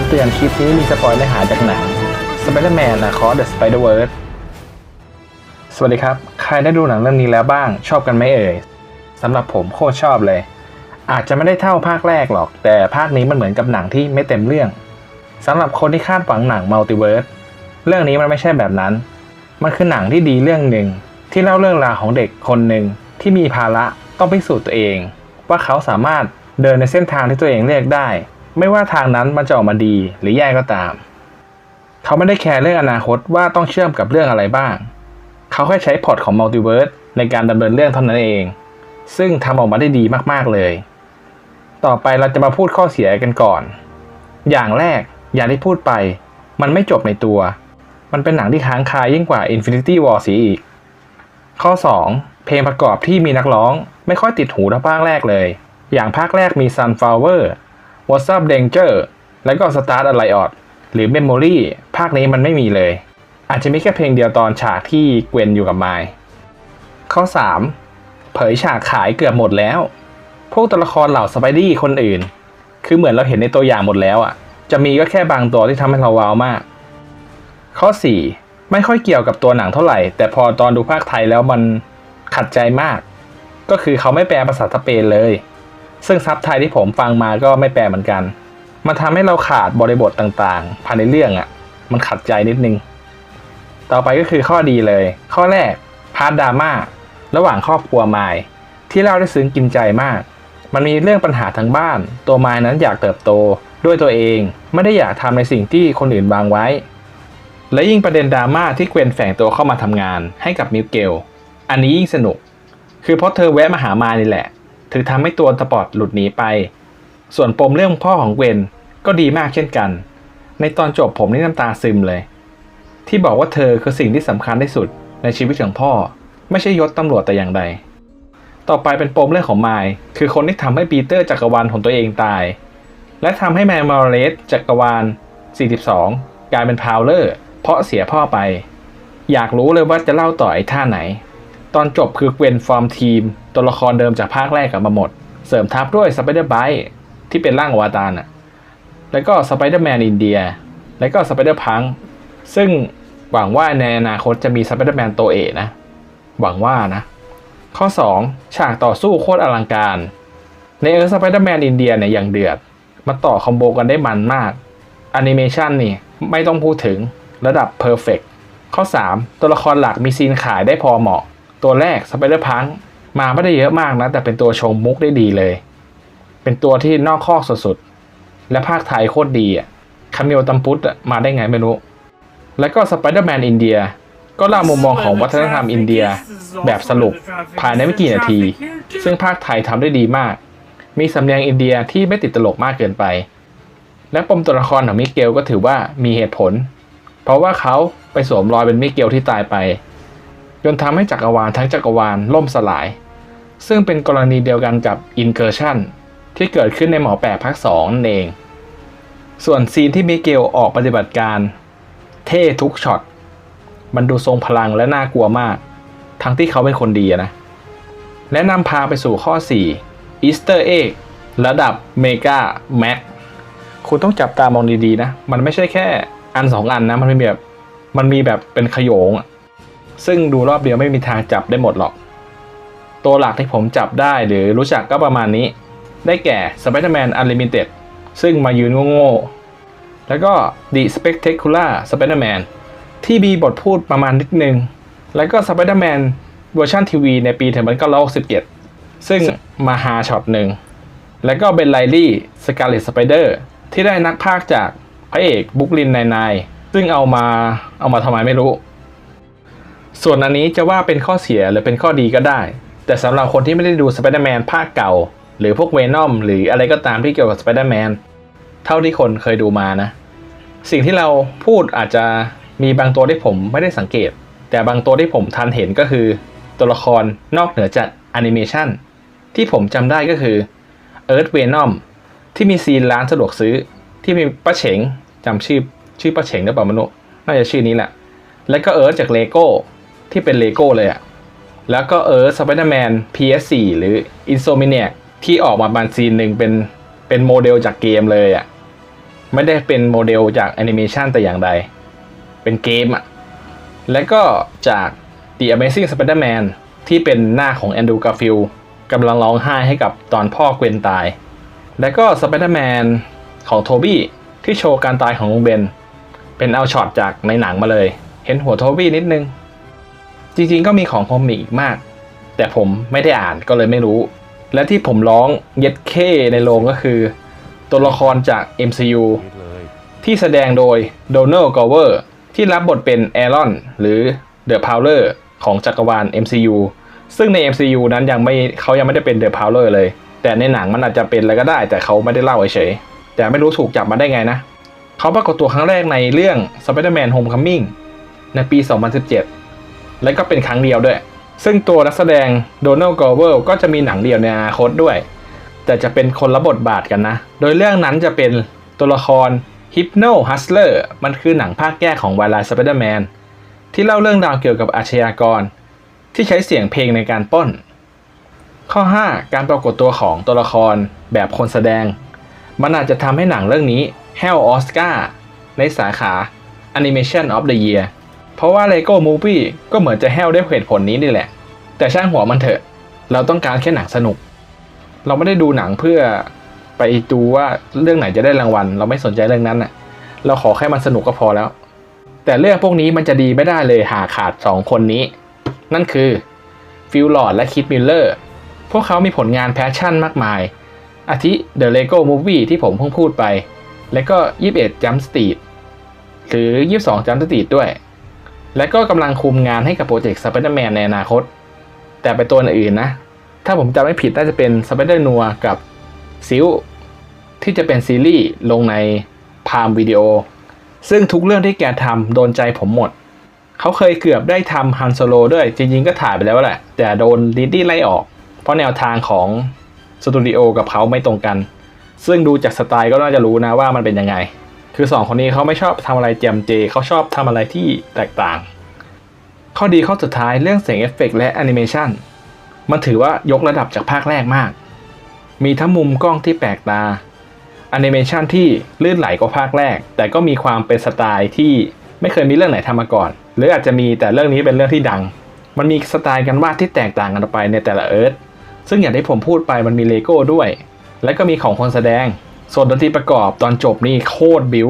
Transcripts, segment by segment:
ำเตือนคลิปนี้มีสปอยเนื้อหาจากหนัง Spider-Man Across the Spider-Verse สวัสดีครับ ใครได้ดูหนังเรื่องนี้แล้วบ้าง ชอบกันไหมเอ่ยสำหรับผมโคตรชอบเลย อาจจะไม่ได้เท่าภาคแรกหรอก แต่ภาคนี้มันเหมือนกับหนังที่ไม่เต็มเรื่องสำหรับคนที่คาดหวังหนังมัลติเวิร์สเรื่องนี้มันไม่ใช่แบบนั้น มันคือหนังที่ดีเรื่องหนึ่งที่เล่าเรื่องราวของเด็กคนหนึ่งที่มีภาระต้องพิสูจน์ตัวเอง ว่าเขาสามารถเดินในเส้นทางที่ตัวเองเลือกได้ ไม่ว่าทางนั้นมันจะออกมาดีหรือแย่ก็ตาม เขาไม่ได้แคร์เรื่องอนาคตว่าต้องเชื่อมกับเรื่องอะไรบ้าง เขาแค่ใช้พอร์ตของมัลติเวิร์สในการดำเนินเรื่องเท่านั้นเอง ซึ่งทำออกมาได้ดีมากๆเลย ต่อไปเราจะมาพูดข้อเสียกันก่อน อย่างแรกอย่างที่พูดไป มันไม่จบในตัว มันเป็นหนังที่ค้างคายิ่งกว่า Infinity War สีอีก ข้อ 2 เพลงประกอบที่มีนักร้องไม่ค่อยติดหูเท่าภาคแรกเลย อย่างภาคแรกมี Sunflower What's Up Danger แล้วก็ Start a Riot หรือ Memory ภาคนี้มันไม่มีเลย อาจจะมีแค่เพลงเดียวตอนฉากที่เกวนอยู่กับไมล์ข้อ 3 เผยฉากขายเกือบหมดแล้ว พวกตัวละครเหล่าสไปดี้คนอื่น คือเหมือนเราเห็นในตัวอย่างหมดแล้วอะ จะมีก็แค่บางตัวที่ทำให้เราว้าวมาก ข้อ 4 ไม่ค่อยเกี่ยวกับตัวหนังเท่าไหร่ แต่พอตอนดูภาคไทยแล้วมันขัดใจมาก ก็คือเขาไม่แปลภาษาสเปนเลย ซึ่งซับไทยที่ผมฟังมาก็ไม่แปลเหมือนกัน มันทำให้เราขาดบริบทต่างๆภายในเรื่องอะ มันขัดใจนิดนึง ต่อไปก็คือข้อดีเลย ข้อแรกพาร์ทดราม่าระหว่างครอบครัวไมล์ที่เล่าได้ซึ้งกินใจมาก มันมีเรื่องปัญหาทางบ้าน ตัวไมล์นั้นอยากเติบโตด้วยตัวเองไม่ได้อยากทำในสิ่งที่คนอื่นวางไว้ และยิ่งประเด็นดราม่าที่เกวนแฝงตัวเข้ามาทำงานให้กับมิวเกล อันนี้ยิ่งสนุก คือเพราะเธอแวะมาหามานี่แหละ ถึงทำให้ตัวสปอร์ตหลุดหนีไป ส่วนปมเรื่องพ่อของเวนก็ดีมากเช่นกัน ในตอนจบผมนี่น้ำตาซึมเลย ที่บอกว่าเธอคือสิ่งที่สำคัญที่สุดในชีวิตของพ่อ ไม่ใช่ยศตำรวจแต่อย่างใด ต่อไปเป็นปมเรื่องของไมล์คือคนที่ทำให้ปีเตอร์จักรวาลของตัวเองตาย และทำให้แมนมอรเรสจักรวาล 42 กลายเป็นพาวเลอร์ เพราะเสียพ่อไป อยากรู้เลยว่าจะเล่าต่อไอ้ท่าไหน ตอนจบคือเกวนฟอร์มทีม ตัวละครเดิมจากภาคแรกกลับมาหมด เสริมทับด้วยสไปเดอร์ไบที่เป็นร่างอวตารน่ะแล้วก็สไปเดอร์แมนอินเดีย แล้วก็สไปเดอร์พังซึ่งหวังว่าในอนาคตจะมีสไปเดอร์แมนตัวเอกนะ หวังว่านะ ข้อ 2 ฉากต่อสู้โคตรอลังการ ในเออร์สไปเดอร์แมนอินเดียเนี่ยอย่างเดือดมันต่อคอมโบกันได้มันมากแอนิเมชันนี่ไม่ต้องพูดถึงระดับเพอร์เฟกข้อ 3 ตัวละครหลักมีซีนขายได้พอเหมาะ ตัวแรกสไปเดอร์พังมาไม่ได้เยอะมากนะ แต่เป็นตัวชงมุกได้ดีเลย เป็นตัวที่นอกข้อกสุดๆ และภาคไทยโคตรดีอะคาเมลตัมพุตอะมาได้ไงไม่รู้ แล้วก็สไปเดอร์แมนอินเดียก็เล่ามุมมองของวัฒนธรรมอินเดียแบบสรุปภายในไม่กี่นาที ซึ่งภาคไทยทำได้ดีมาก มีสำเนียงอินเดียที่ไม่ติดตลกมากเกินไป และปมตัวละครของมิเกลก็ถือว่ามีเหตุผล เพราะว่าเขาไปสวมรอยเป็นมิเกลที่ตายไป จนทำให้จักรวาลทั้งจักรวาลล่มสลาย ซึ่งเป็นกรณีเดียวกันกับอินเกอร์ชันที่เกิดขึ้นในหมอแปลกภาคสองนั่นเอง ส่วนซีนที่มิเกลออกปฏิบัติการ เท่ทุกช็อต มันดูทรงพลังและน่ากลัวมาก ทั้งที่เขาเป็นคนดีนะ และนำพาไปสู่ข้อ4 Easter Egg ระดับเมกาแม็กคุณต้องจับตามองดีๆนะ มันไม่ใช่แค่อันสองอันนะ มันมีแบบ มันมีแบบเป็นขโยงอะ ซึ่งดูรอบเดียวไม่มีทางจับได้หมดหรอก ตัวหลักที่ผมจับได้หรือรู้จักก็ประมาณนี้ ได้แก่ Spider-Man Unlimited ซึ่งมายืนโง่ๆ แล้วก็ The Spectacular Spider-Man ที่มีบทพูดประมาณนิดนึง แล้วก็ Spider-Man เวอร์ชันทีวีในปี1967 ซึ่งมาหาช็อตหนึ่ง แล้วก็เป็นไลลี่สกาเลตสไปเดอร์ที่ได้นักพากจากพระเอกบุคลินนายนายซึ่งเอามาเอามาทำไมไม่รู้ ส่วนอันนี้จะว่าเป็นข้อเสียหรือเป็นข้อดีก็ได้ แต่สำหรับคนที่ไม่ได้ดู Spider-Man ภาคเก่า หรือพวกเวนอมหรืออะไรก็ตามที่เกี่ยวกับ Spider-Man เท่าที่คนเคยดูมานะ สิ่งที่เราพูดอาจจะมีบางตัวที่ผมไม่ได้สังเกต แต่บางตัวที่ผมทันเห็นก็คือ ตัวละครนอกเหนือจากแอนิเมชันที่ผมจำได้ก็คือ Earth Venom ที่มีซีนร้านสะดวกซื้อ ที่มีป้าเฉงจำชื่อชื่อป้าเฉงได้เปล่ามนุษย์น่าจะชื่อนี้แหละ แล้วก็เอิร์ธจากเลโก้ ที่เป็นเลโก้เลยอะแล้วก็เอิร์ธสไปเดอร์แมน PS4 หรือ Insomniac ที่ออกมาบานซีนหนึ่งเป็นเป็นโมเดลจากเกมเลยอะไม่ได้เป็นโมเดลจากแอนิเมชันแต่อย่างใด เป็นเกมอะและก็จาก The Amazing Spider-Man ที่เป็นหน้าของแอนดรูการ์ฟิลกำลังร้องไห้ให้กับตอนพ่อเกวนตาย และก็ Spider-Man ของโทบี้ที่โชว์การตายของลุงเบน เป็นเอาช็อตจากในหนังมาเลย เห็นหัวโทบี้นิดนึง จริงๆก็มีของคอมิกอีกมาก แต่ผมไม่ได้อ่านก็เลยไม่รู้ และที่ผมร้องเย็ดเคในโรงก็คือ ตัวละครจาก MCU ที่แสดงโดยโดนัลด์กอเวอร์ที่รับบทเป็นแอรอน หรือเดอะพาวเลอร์ของจักรวาล MCU ซึ่งใน MCU นั้นยังไม่เขายังไม่ได้เป็นเดอะพาวเลอร์เลย แต่ในหนังมันอาจจะเป็นอะไรก็ได้ แต่เขาไม่ได้เล่าเฉยแต่ไม่รู้ถูกจับมาได้ไงนะ เขาปรากฏตัวครั้งแรกในเรื่อง Spider-Man Homecoming ในปี 2017 และก็เป็นครั้งเดียวด้วย ซึ่งตัวนักแสดงโดนัลด์กอเวอร์ก็จะมีหนังเดียวในอนาคตด้วย แต่จะเป็นคนละบทบาทกันนะ โดยเรื่องนั้นจะเป็นตัวละคร Hypno Hustler มันคือหนังภาคแยกของ w i l d Spider-Man ที่เล่าเรื่องราวเกี่ยวกับอาชญากร ที่ใช้เสียงเพลงในการป้น ข้อ 5 การปรากฏตัวของตัวละครแบบคนแสดง มันอาจจะทำให้หนังเรื่องนี้แฮลออสการ์ในสาขา Animation of the Year เพราะว่า Lego Movie ก็เหมือนจะแฮลด้วยเหตุผลนี้นี่แหละ แต่ช่างหัวมันเถอะ เราต้องการแค่หนังสนุก เราไม่ได้ดูหนังเพื่อไปดูว่าเรื่องไหนจะได้รางวัล เราไม่สนใจเรื่องนั้นน่ะ เราขอแค่มันสนุกก็พอแล้ว แต่เรื่องพวกนี้มันจะดีไม่ได้เลยหาขาด 2 คนนี้ นั่นคือฟิลลอร์ดและคิดมิลเลอร์พวกเขามีผลงานแพชชั่นมากมาย อาทิ The Lego Movie ที่ผมเพิ่งพูดไป และก็ 21 Jump Street หรือ 22 Jump Street ด้วย และก็กำลังคุมงานให้กับโปรเจกต์ Spider-Man ในอนาคต แต่ไปตัวอื่นนะ ถ้าผมจำไม่ผิดน่าจะเป็น Spider n o w กับซิลที่จะเป็นซีรีส์ลงในพามวิดีโอ ซึ่งทุกเรื่องที่แกทำโดนใจผมหมด เขาเคยเกือบได้ทำฮันโซโลด้วย จริงๆก็ถ่ายไปแล้วแหละ แต่โดนลิดดี้ไล่ออก เพราะแนวทางของสตูดิโอกับเขาไม่ตรงกัน ซึ่งดูจากสไตล์ก็น่าจะรู้นะว่ามันเป็นยังไง คือสองคนนี้เขาไม่ชอบทำอะไรแจมเจเขาชอบทำอะไรที่แตกต่าง ข้อดีข้อสุดท้ายเรื่องเสียงเอฟเฟกต์และแอนิเมชันมันถือว่ายกระดับจากภาคแรกมาก มีทั้งมุมกล้องที่แปลกตาแอนิเมชันที่ลื่นไหลกว่าภาคแรก แต่ก็มีความเป็นสไตล์ที่ไม่เคยมีเรื่องไหนทำมาก่อน หรืออาจจะมีแต่เรื่องนี้เป็นเรื่องที่ดัง มันมีสไตล์การวาดที่แตกต่างกันไปในแต่ละเอิร์ธซึ่งอย่างที่ผมพูดไปมันมีเลโก้ด้วย และก็มีของคนแสดง ส่วนดนตรีประกอบตอนจบนี่โคตรบิว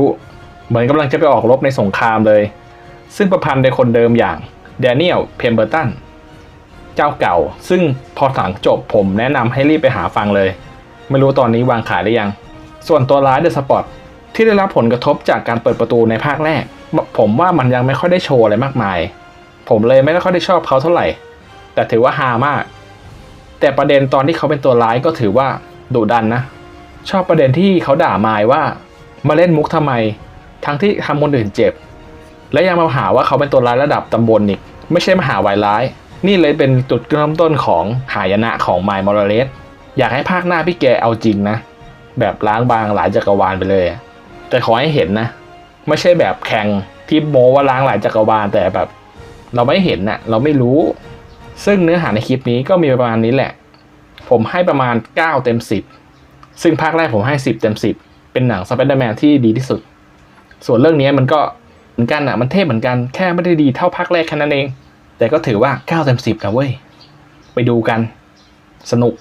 เหมือนกำลังจะไปออกรบในสงครามเลย ซึ่งประพันธ์โดยคนเดิมอย่างแดเนียล เพมเบอร์ตัน เจ้าเก่า ซึ่งพอสังจบผมแนะนำให้รีบไปหาฟังเลย ไม่รู้ตอนนี้วางขายหรือยัง ส่วนตัวร้ายเดอะสปอตที่ได้รับผลกระทบจากการเปิดประตูในภาคแรก ผมว่ามันยังไม่ค่อยได้โชว์อะไรมากมาย ผมเลยไม่ได้ค่อยได้ชอบเขาเท่าไหร่ แต่ถือว่าฮามาก แต่ประเด็นตอนที่เขาเป็นตัวร้ายก็ถือว่าดุดันนะ ชอบประเด็นที่เขาด่ามายว่ามาเล่นมุกทำไม ทั้งที่ทำคนอื่นเจ็บ และยังมาหาว่าเขาเป็นตัวร้ายระดับตำบลอีก ไม่ใช่มาหาวายร้าย นี่เลยเป็นจุดเริ่มต้นของหายนะของไมล์มอร์เลสอยากให้ภาคหน้าพี่แกเอาจริงนะ แบบล้างบางหลายจักรวาลไปเลย แต่ขอให้เห็นนะ ไม่ใช่แบบแข่งที่โมว่าล้างหลายจักรวาลแต่แบบ เราไม่เห็นนะ่ะเราไม่รู้ ซึ่งเนื้อหาในคลิปนี้ก็มีประมาณนี้แหละ ผมให้ประมาณ 9 เต็ม 10 ซึ่งภาคแรกผมให้ 10 เต็ม 10 เป็นหนังสไปเดอร์แมนที่ดีที่สุด ส่วนเรื่องนี้มันก็เหมือนกันอะมันเทพเหมือนกันแค่ไม่ได้ดีเท่าภาคแรกแค่นั้นเอง แต่ก็ถือว่า 9 เต็ม 10นะเว้ย ไปดูกัน สนุก